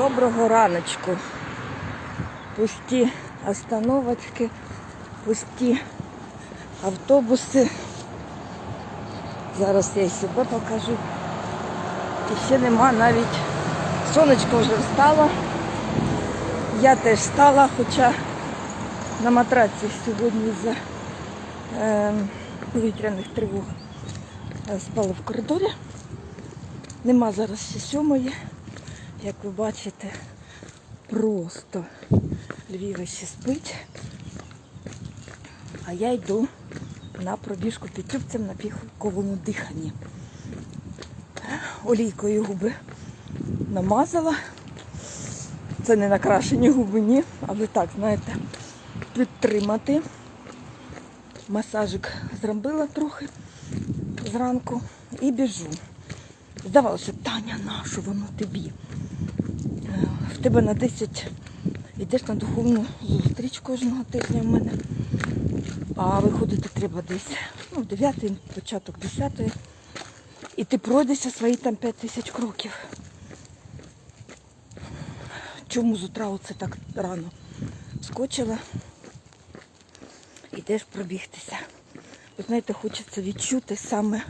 Доброго раночку. Пусті остановочки, пусті автобуси. Зараз я і себе покажу. І ще нема навіть сонечко вже встало. Я теж встала, хоча на матраці сьогодні за е, повітряних тривог е, спала в коридорі. Нема зараз ще сьомої. Як ви бачите, просто Львів ще спить. А я йду на пробіжку підтюбцем на піховому диханні. Олійкою губи намазала. Це не накрашені губи, ні, але так, знаєте, підтримати. Масажик зробила трохи зранку і біжу. Здавалося, Таня, на що воно тобі? В тебе на 10 йдеш на духовну зустріч кожного тижня в мене. А виходити треба десь ну, 9, початок 10. І ти пройдешся свої там 5 тисяч кроків. Чому з утра оце так рано скочила? Йдеш пробігтися. Ви знаєте, хочеться відчути саме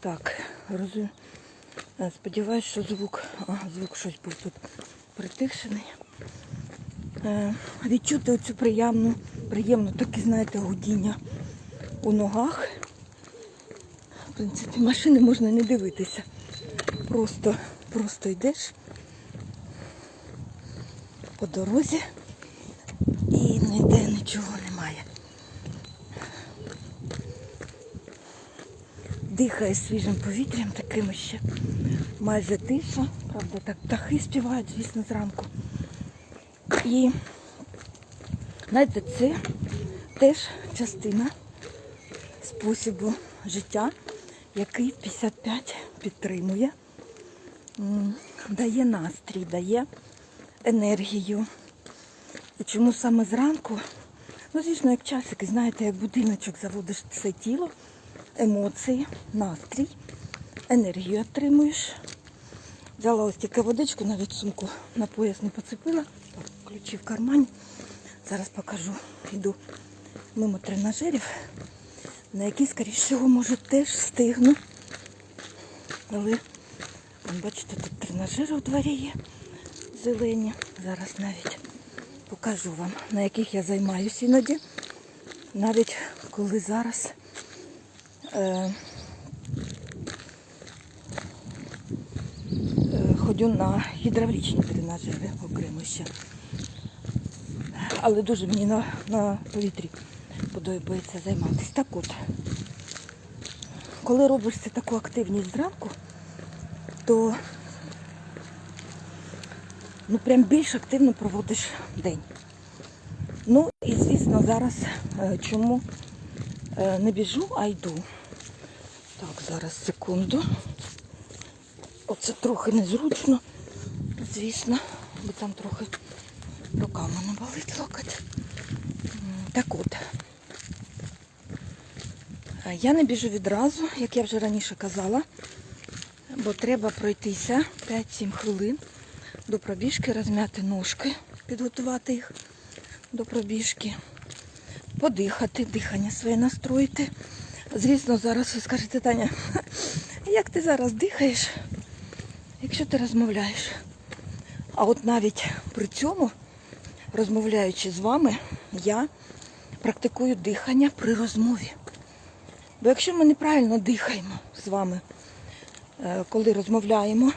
так. Розумію. Сподіваюсь, що звук, а, звук щось був тут притишений. Е, відчути оцю приємну, приємну таке, знаєте, гудіння у ногах. В принципі, машини можна не дивитися. Просто, просто йдеш по дорозі і ніде нічого немає. Дихає свіжим повітрям, таким ще майже тиша. Правда, так птахи співають, звісно, зранку. І знаєте, це теж частина способу життя, який 55 підтримує, дає настрій, дає енергію. І чому саме зранку? Ну, звісно, як часики, знаєте, як будиночок заводиш це тіло, емоції, настрій, енергію отримуєш. Взяла ось тільки водичку, навіть сумку на пояс не поцепила. Так, ключі в кармані. Зараз покажу. Йду мимо тренажерів, на які, скоріш всього, може теж встигну. Але, бачите, тут тренажери у дворі є зелені. Зараз навіть покажу вам, на яких я займаюся іноді. Навіть коли зараз е, е, ходю на гідравлічні тренажери окремо ще. Але дуже мені на, на повітрі подобається займатися. Так от, коли робиш це таку активність зранку, то ну прям більш активно проводиш день. Ну і звісно зараз е, чому е, не біжу, а йду. Так, зараз секунду. Оце трохи незручно, звісно, бо там трохи рука в болить локоть. Так от. Я не біжу відразу, як я вже раніше казала, бо треба пройтися 5-7 хвилин до пробіжки, розм'яти ножки, підготувати їх до пробіжки, подихати, дихання своє настроїти. Звісно, зараз ви скажете, Таня, як ти зараз дихаєш, якщо ти розмовляєш? А от навіть при цьому, розмовляючи з вами, я практикую дихання при розмові. Бо якщо ми неправильно дихаємо з вами, е, коли розмовляємо,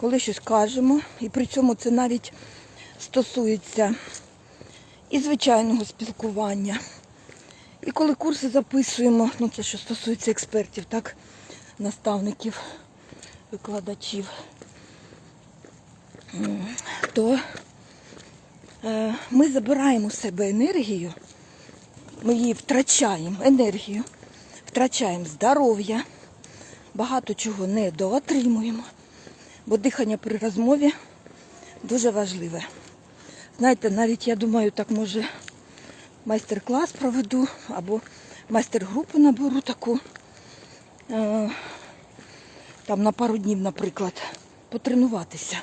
коли щось кажемо, і при цьому це навіть стосується і звичайного спілкування. І коли курси записуємо, ну це що стосується експертів, так, наставників, викладачів, то е, ми забираємо в себе енергію, ми її втрачаємо, енергію, втрачаємо здоров'я, багато чого не доотримуємо, бо дихання при розмові дуже важливе. Знаєте, навіть я думаю, так може майстер-клас проведу або майстер-групу наберу таку. Там на пару днів, наприклад, потренуватися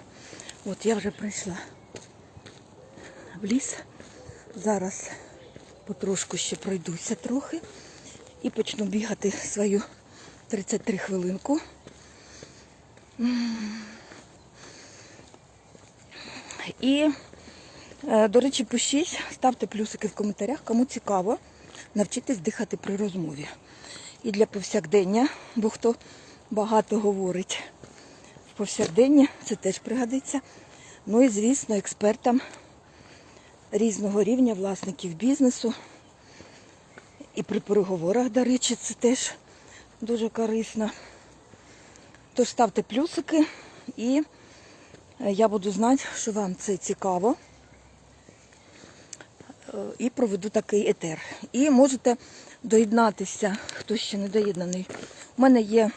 От я вже прийшла в ліс. Зараз потрошку ще пройдуся трохи і почну бігати свою 33 хвилинку. І, е, до речі, пишіть, ставте плюсики в коментарях, кому цікаво навчитись дихати при розмові. І для повсякдення, бо хто багато говорить в повсякденні, це теж пригодиться. Ну і, звісно, експертам різного рівня власників бізнесу. І при переговорах, до речі, це теж дуже корисно. Тож ставте плюсики і е, я буду знати, що вам це цікаво. Е, І проведу такий етер. І можете доєднатися, хто ще не доєднаний. У мене є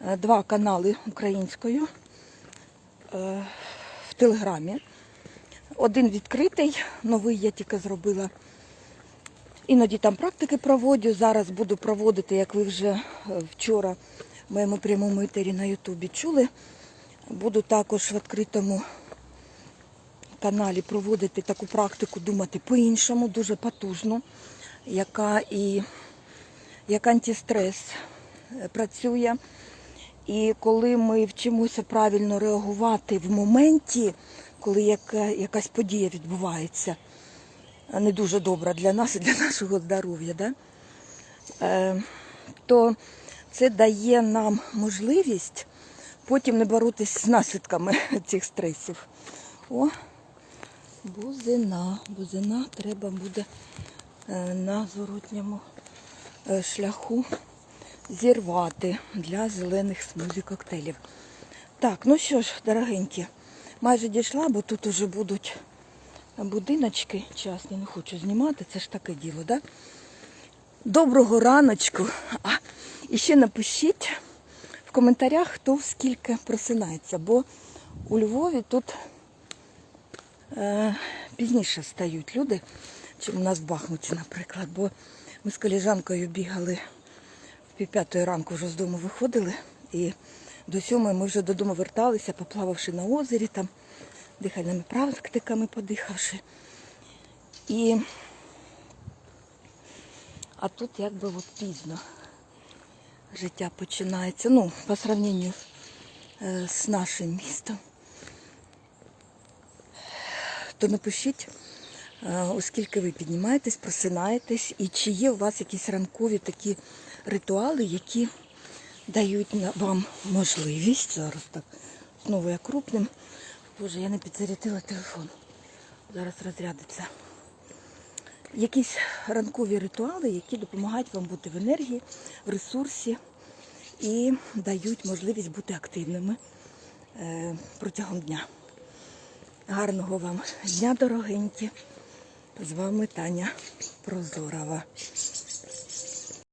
два канали українською е, в Телеграмі. Один відкритий, новий я тільки зробила. Іноді там практики проводжу. Зараз буду проводити, як ви вже е, вчора в моєму прямому етері на Ютубі чули. Буду також в відкритому каналі проводити таку практику думати по-іншому, дуже потужну, яка і як антистрес е, працює. І коли ми вчимося правильно реагувати в моменті, коли яка, якась подія відбувається, не дуже добра для нас і для нашого здоров'я, да? е, то це дає нам можливість потім не боротися з наслідками цих стресів. О, бузина. Бузина треба буде е, на зворотньому е, шляху зірвати для зелених смузі коктейлів. Так, ну що ж, дорогенькі, майже дійшла, бо тут уже будуть будиночки частні, не хочу знімати, це ж таке діло, да? Доброго раночку. А, і ще напишіть в коментарях, хто скільки просинається, бо у Львові тут е, пізніше встають люди, чим у нас в Бахмуті, наприклад. Бо ми з коліжанкою бігали в півп'ятої ранку вже з дому виходили. І до сьомої ми вже додому верталися, поплававши на озері, там дихальними практиками подихавши. І а тут якби от пізно життя починається. Ну, по сравненню е, з нашим містом. То напишіть, оскільки ви піднімаєтесь, просинаєтесь, і чи є у вас якісь ранкові такі ритуали, які дають вам можливість зараз так. Знову я крупним. Боже, я не підзарядила телефон. Зараз розрядиться. Якісь ранкові ритуали, які допомагають вам бути в енергії, в ресурсі і дають можливість бути активними е, протягом дня. Гарного вам дня, дорогенькі. З вами Таня Прозорова.